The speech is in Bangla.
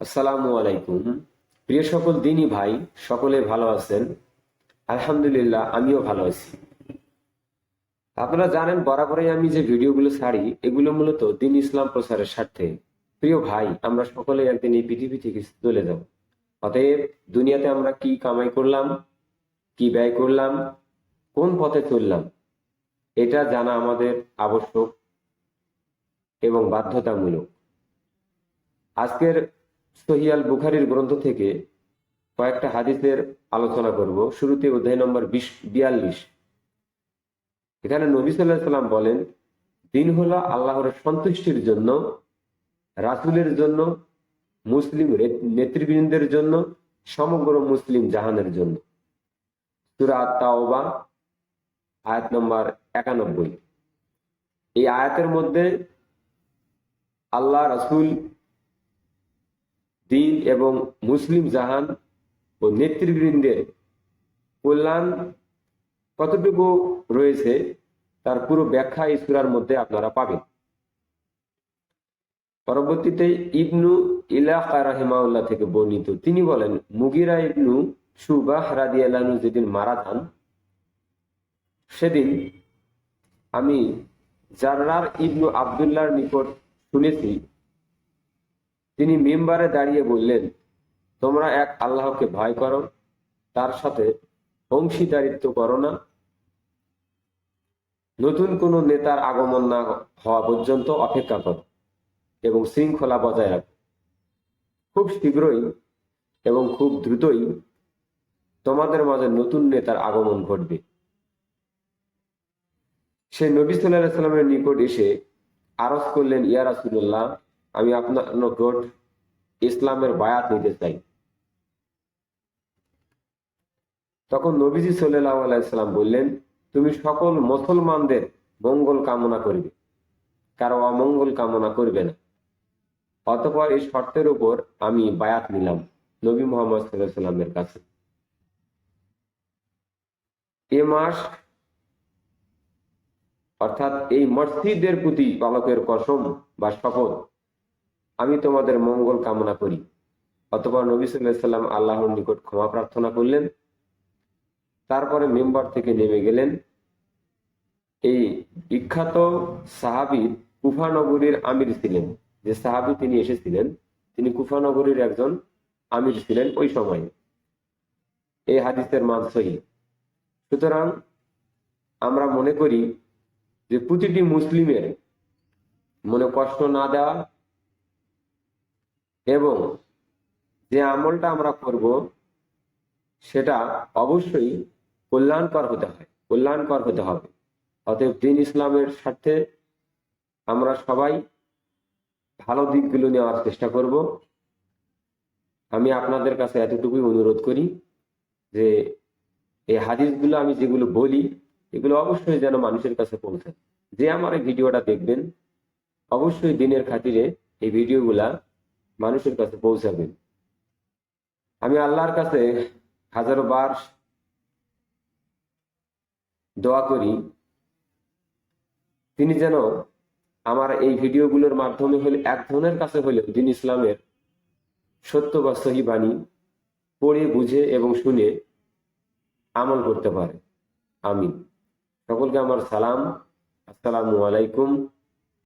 আসসালামু আলাইকুম। প্রিয় সকল দিনই ভাই, সকলে ভালো আছেন? আলহামদুলিল্লাহ, আমিও ভালো আছি। আপনারা জানেন, বরাবরই আমি যে ভিডিওগুলো ছাড়ি, এগুলো মূলত দিন ইসলাম প্রচারের স্বার্থে। প্রিয় ভাই, আমরা সকলে একদিন এই পৃথিবী থেকে চলে যাব। অতএব, দুনিয়াতে আমরা কি কামাই করলাম, কি ব্যয় করলাম, কোন পথে চললাম, এটা জানা আমাদের আবশ্যক এবং বাধ্যতামূলক। আজকের সহিয়াল বুখারির গ্রন্থ থেকে কয়েকটা হাদিসের আলোচনা করব। শুরুতে অধ্যায় নম্বর বিশ, বিয়াল্লিশ। এখানে নবী সাল্লাহ সাল্লাম বলেন, দিন হলো আল্লাহর সন্তুষ্টির জন্য, রাসুলের জন্য, মুসলিম নেতৃবৃন্দের জন্য, সমগ্র মুসলিম জাহানের জন্য। তাওবা আয়াত নম্বর একানব্বই। এই আয়াতের মধ্যে আল্লাহ রাসূল দিন এবং মুসলিম জাহান ও নেতৃবৃন্দের কল্যাণ কতটুকু রয়েছে তার পুরো ব্যাখ্যা এই সূরার মধ্যে আপনারা পাবেন। পরবর্তীতে ইবনু ইলাকা রাহিমাউল্লাহ থেকে বর্ণিত, তিনি বলেন, মুগিরা ইবনু সুবাহ রাদিয়াল্লাহু যেদিন মারা যান, সেদিন আমি জাররার ইবনু আবদুল্লাহর নিকট শুনেছি তিনি মেম্বারে দাঁড়িয়ে বললেন, তোমরা এক আল্লাহকে ভয় করো, তার সাথে অংশীদারিত্ব করো না। নতুন কোন নেতার আগমন না হওয়া পর্যন্ত অপেক্ষা করো এবং শৃঙ্খলা বজায় রাখো। খুব শীঘ্রই এবং খুব দ্রুতই তোমাদের মাঝে নতুন নেতার আগমন ঘটবে। সে নবী সাল্লাহ সাল্লামের নিকট এসে আরজ করলেন, ইয়া রাসুল্লাহ আমি আপনার নিকট ইসলামের বায়াত নিতে চাই। তখন নবীজি আলাইসাল্লাম বললেন, তুমি সকল মুসলমানদের মঙ্গল কামনা করবে, কারও অমঙ্গল কামনা করবে না। অতপর এই শর্তের উপর আমি বায়াত নিলাম নবী মোহাম্মদ সাল্লামের কাছে। এ মাস, অর্থাৎ এই মসজিদের প্রতি পালকের কসম বা শপথ আমি তোমাদের মঙ্গল কামনা করি। অতপর নবী সাল্লাম আল্লাহর নিকট ক্ষমা প্রার্থনা করলেন। তারপরে মেম্বার থেকে নেমে গেলেন। এই বিখ্যাত সাহাবি কুফানগরীর আমির ছিলেন। যে সাহাবি তিনি এসেছিলেন, তিনি কুফানগরীর একজন আমির ছিলেন ওই সময়ে। এই হাদিসের মান সহি। সুতরাং আমরা মনে করি যে প্রতিটি মুসলিমের মনে কষ্ট না দেওয়া এবং যে আমলটা আমরা করব, সেটা অবশ্যই কল্যাণকর হতে হয়, কল্যাণকর হতে হবে। অতএব দিন ইসলামের স্বার্থে আমরা সবাই ভালো দিকগুলো নেওয়ার চেষ্টা করব। আমি আপনাদের কাছে এতটুকুই অনুরোধ করি যে এই হাদিসগুলো আমি যেগুলো বলি, এগুলো অবশ্যই যেন মানুষের কাছে পৌঁছায়। যে আমার এই ভিডিওটা দেখবেন, অবশ্যই দিনের খাতিরে এই ভিডিওগুলা মানুষের কাছে পৌঁছাবেন আমি আল্লাহর কাছে হাজারো বার দোয়া করি, তিনি যেন আমার এই ভিডিওগুলোর মাধ্যমে হলে, এক ধরনের কাছে হলেও দিন ইসলামের সত্য বা সহি বাণী পড়ে, বুঝে এবং শুনে আমল করতে পারে। আমি সকলকে আমার সালাম। আসসালামু আলাইকুম।